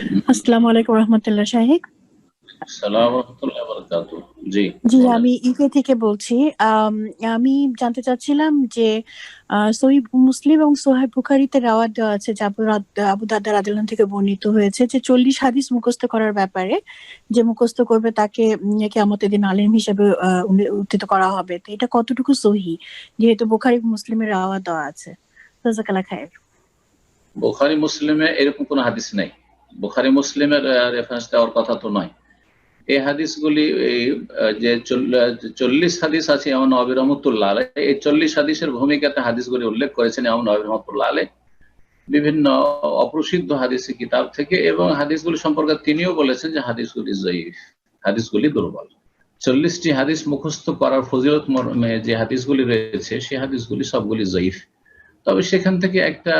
আসসালামু আলাইকুম রহমতুল্লাহ শাহিক। বারাকাতু। জি। আমি ইউকে থেকে বলছি। আম, জানতে চাচ্ছিলাম যে সহিহ মুসলিম এবং সোহেব বুখারিতে রাওয়াত দেওয়া আছে যে আবু আবু দাদা রাদিল্লাহ থেকে বর্ণিত হয়েছে যে চল্লিশ হাদিস মুখস্থ করার ব্যাপারে যে মুখস্থ করবে তাকে উম, কেয়ামতের দিন আলিম হিসেবে উত্থিত করা হবে। তো এটা কতটুকু সহি যেহেতু বুখারি মুসলিমের রাওয়াত দেওয়া আছে। জাজাকাল্লাহ খায়ের। বুখারি মুসলিমে এরকম কোনো হাদিস নেই। বুখারি মুসলিমের রেফারেন্স দেওয়ার কথা তো নয়। এই হাদিসগুলি, এই যে চল্লিশ হাদিস আছে এমন নবী রহমতুল্লাহ আলাই এই চল্লিশ হাদিসের ভূমিকাতে হাদিসগুলি উল্লেখ করেছেন এমন নবী রহমতুল্লাহ আলাই বিভিন্ন অপ্রসিদ্ধ হাদিসি কিতাব থেকে এবং হাদিসগুলি সম্পর্কে তিনিও বলেছেন যে হাদিসগুলি জয়ীফ, হাদিসগুলি দুর্বল। চল্লিশটি হাদিস মুখস্থ করার ফজিলত মর্মে যে হাদিসগুলি রয়েছে সেই হাদিসগুলি সবগুলি জয়ীফ। তবে সেখান থেকে একটা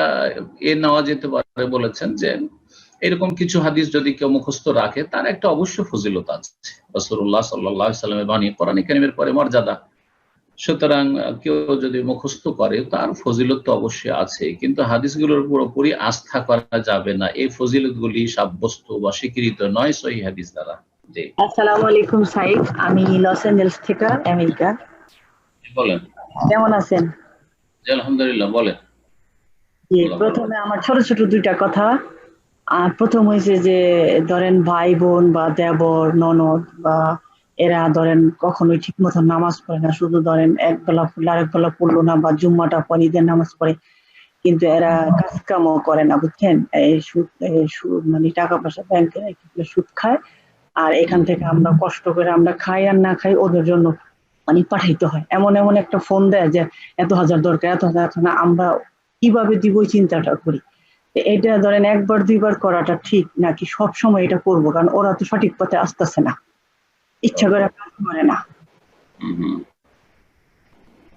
এ নেওয়া যেতে পারে বলেছেন যে এরকম কিছু হাদিস যদি কেউ মুখস্থ রাখে তার একটা অবশ্য ফজিলত আছে। রসুল্লাহ সাল্লাহ সাল্লামের বাণী কোরআন কারিমের পরে মর্যাদা। সুতরাং কেউ যদি মুখস্থ করে তার ফজিলত তো অবশ্যই আছে। কিন্তু হাদিসগুলোর পুরোপুরি আস্থা করা যাবে না। এই ফজিলতগুলি সাব্যস্ত বা স্বীকৃত নয় সহি হাদিস দ্বারা। আসসালামু আলাইকুম সাইদ আমি লস অ্যাঞ্জেলস থেকে আমেরিকা। বলেন। কেমন আছেন? জি আলহামদুলিল্লাহ বলেন। প্রথমে আমার ছোট ছোট দুইটা কথা। আর প্রথম হয়েছে যে ধরেন ভাই বোন বা দেবর, ননদ বা এরা ধরেন কখনোই ঠিক মতো নামাজ পড়ে না। শুধু ধরেন এক বেলা পড়লে আরেক বেলা পড়ল না বা জুম্মাটা পরে ঈদের নামাজ পড়ে, কিন্তু এরা কাজ কামও করে না, বুঝছেন? এই সুদ মানে টাকা পয়সা ব্যাংকে সুদ খায় আর এখান থেকে আমরা কষ্ট করে আমরা খাই আর না খাই ওদের জন্য মানে পাঠাইতে হয়। এমন এমন একটা ফোন দেয় যে এত হাজার দরকার, এত হাজার আমরা কীভাবে দিব চিন্তাটা করি। এটা ধরেন একবার, দুইবার করাটা ঠিক নাকি সব সময় এটা করব? কারণ ওরা তো সঠিক পথে আসতেছে না। ইচ্ছা করে কাজ করে না।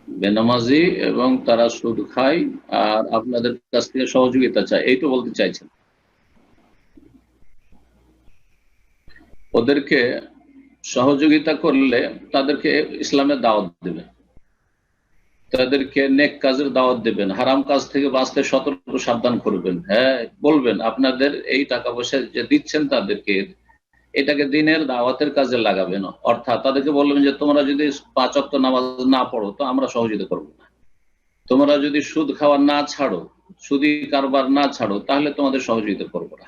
বেনামাজি এবং তারা সুদ খায় আর আপনাদের কাছ থেকে সহযোগিতা চায়, এই তো বলতে চাইছেন। ওদেরকে সহযোগিতা করলে তাদেরকে ইসলামের দাওয়াত দেবে। তাদেরকে নেক কাজের দাওয়াত দেবেন, হারাম কাজ থেকে বাঁচতে সতর্ক সাবধান করবেন। হ্যাঁ বলবেন আপনাদের এই টাকা পয়সা যে দিচ্ছেন তাদেরকে, এটাকে দিনের দাওয়াতের কাজে লাগাবেন। অর্থাৎ তাদেরকে বলবেন যে, তোমরা যদি পাঁচ অক্ট নামাজ না পড়ো, তো আমরা সহযোগিতা করব না। তোমরা যদি সুদ খাওয়া না ছাড়ো, সুদি কারবার না ছাড়ো, তাহলে তোমাদের সহযোগিতা করব না।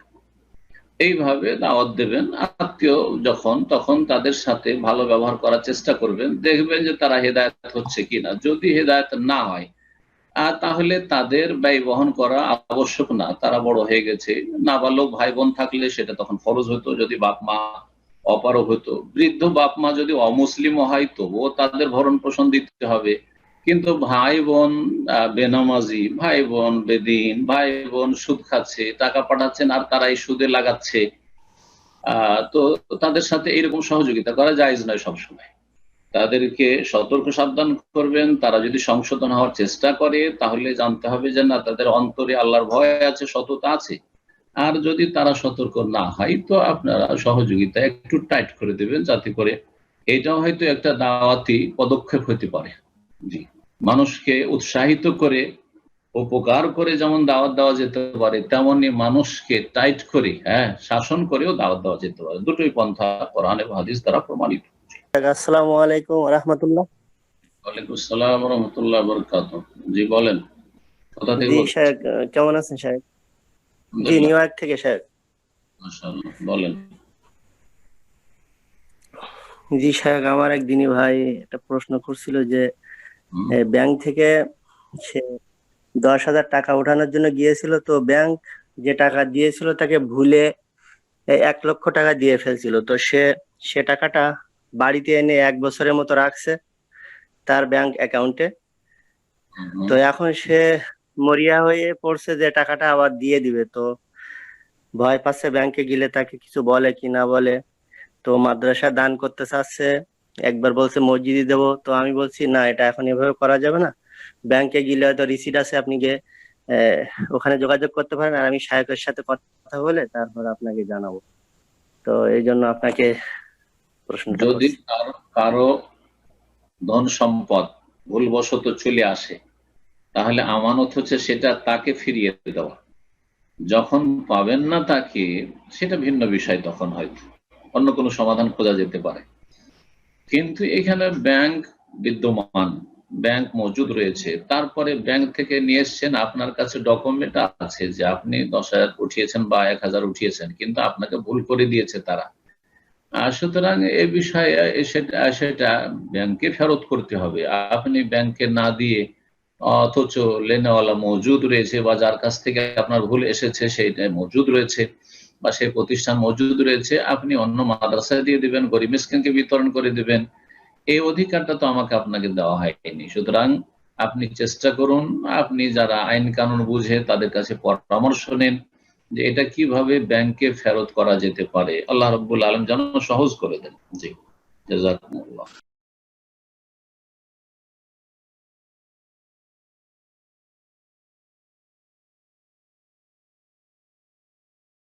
এইভাবে দাওয়াত দেবেন। আত্মীয় যখন, তখন তাদের সাথে ভালো ব্যবহার করার চেষ্টা করবেন। দেখবেন যে তারা হেদায়ত হচ্ছে কিনা। যদি হেদায়ত না হয় আর তাহলে তাদের ব্যয় বহন করা আবশ্যক না। তারা বড় হয়ে গেছে। না নাবালক ভাই বোন থাকলে সেটা তখন ফরজ হতো। যদি বাপ মা অপারক হতো। বৃদ্ধ বাপ মা যদি অমুসলিম হয়, তবুও তাদের ভরণ পোষণ দিতে হবে। কিন্তু ভাই বোন বেনামাজি ভাই বোন বেদিন ভাই বোন সুদ খাচ্ছে, টাকা পাঠাচ্ছেন আর তারা এই সুদে লাগাচ্ছে। তো তাদের সাথে এরকম সহযোগিতা করা জায়েজ নয় সবসময়। তাদেরকে সতর্ক সাবধান করবেন, তারা যদি সংশোধন হওয়ার চেষ্টা করে, তাহলে জানতে হবে যে না, তাদের অন্তরে আল্লাহর ভয় আছে, সততা আছে। আর যদি তারা সতর্ক না হয়, তো আপনারা সহযোগিতা একটু টাইট করে দেবেন, যাতে করে এটাও হয়তো একটা দাওয়াতি পদক্ষেপ হতে পারে। জি। মানুষকে উৎসাহিত করে উপকার করে যেমন দাওয়াত দেওয়া যেতে পারে তেমনি মানুষকে টাইট করে হ্যাঁ শাসন করেও দাওয়াত দেওয়া যেতে পারে। দুটোই পন্থা কোরআন এবং হাদিস দ্বারা প্রমাণিত। আসসালামু আলাইকুম রহমতুল্লাহ। ওয়ালাইকুম আসসালাম রহমতুল্লাহ বরকাত জি বলেন কোথা থেকে কেমন আছেন সাহেব জি নিউ ইয়র্ক থেকে সাহেব মাশাআল্লাহ, বলেন। জি সাহেব আমার এক দিনী ভাই একটা প্রশ্ন করছিল যে ব্যাংক থেকে সে দশ হাজার টাকা ওঠানোর জন্য গিয়েছিল তো ব্যাংক যে টাকা দিয়েছিল তাকে ভুলে এক লক্ষ টাকা দিয়ে ফেলছিল। তো সে সে টাকাটা বাড়িতে এনে এক বছরের মতো রাখছে তার ব্যাংক অ্যাকাউন্টে তো এখন সে মরিয়া হয়ে পড়ছে যে টাকাটা আবার দিয়ে দিবে। তো ভয় পাচ্ছে ব্যাংকে গেলে তাকে কিছু বলে কি না বলে। তো মাদ্রাসা দান করতে চাচ্ছে। একবার বলছে মসজিদে দেবো তো আমি বলছি না এটা এখন এভাবে করা যাবে না। ব্যাংকে গেলে হয়তো রিসিট আছে আপনি গিয়ে ওখানে যোগাযোগ করতে পারেন আর আমি সাহেবের সাথে কথা বলে তারপর আপনাকে জানাব। তো এই জন্য আপনাকে প্রশ্ন যদি কারও ধন সম্পদ ভুলবশত চলে আসে তাহলে আমানত হচ্ছে সেটা তাকে ফিরিয়ে দেওয়া। যখন পাবেন না তাকে সেটা ভিন্ন বিষয় তখন হয়তো। অন্য কোনো সমাধান খোঁজা যেতে পারে। কিন্তু এখানে ব্যাংক বিদ্যমান ব্যাংক মজুদ রয়েছে। তারপরে ব্যাংক থেকে নিয়ে এসছেন আপনার কাছে ডকুমেন্ট আছে যে আপনি দশ হাজার উঠিয়েছেন বা এক হাজার উঠিয়েছেন, কিন্তু আপনাকে ভুল করে দিয়েছে তারা। সুতরাং এ বিষয়ে সেটা সেটা ব্যাংকে ফেরত করতে হবে। আপনি ব্যাংকে না দিয়ে অথচ লেনেওয়ালা মজুদ রয়েছে বা যার কাছ থেকে আপনার ভুল এসেছে সেইটা মজুদ রয়েছে। বা সেই প্রতিষ্ঠান মজুদ রয়েছে, আপনি অন্য মাদ্রাসায় দিয়ে দিবেন, গরিব মিসকিনকে বিতরণ করে দিবেন। এই অধিকারটা তো আমাকে আপনাকে দেওয়া হয়নি। সুতরাং আপনি চেষ্টা করুন, আপনি যারা আইন কানুন বুঝে তাদের কাছে পরামর্শ নেন যে এটা কীভাবে ব্যাংকে ফেরত করা যেতে পারে। আল্লাহ রব্বুল আলম যেন সহজ করে দেন। জি জাজাকুমুল্লাহ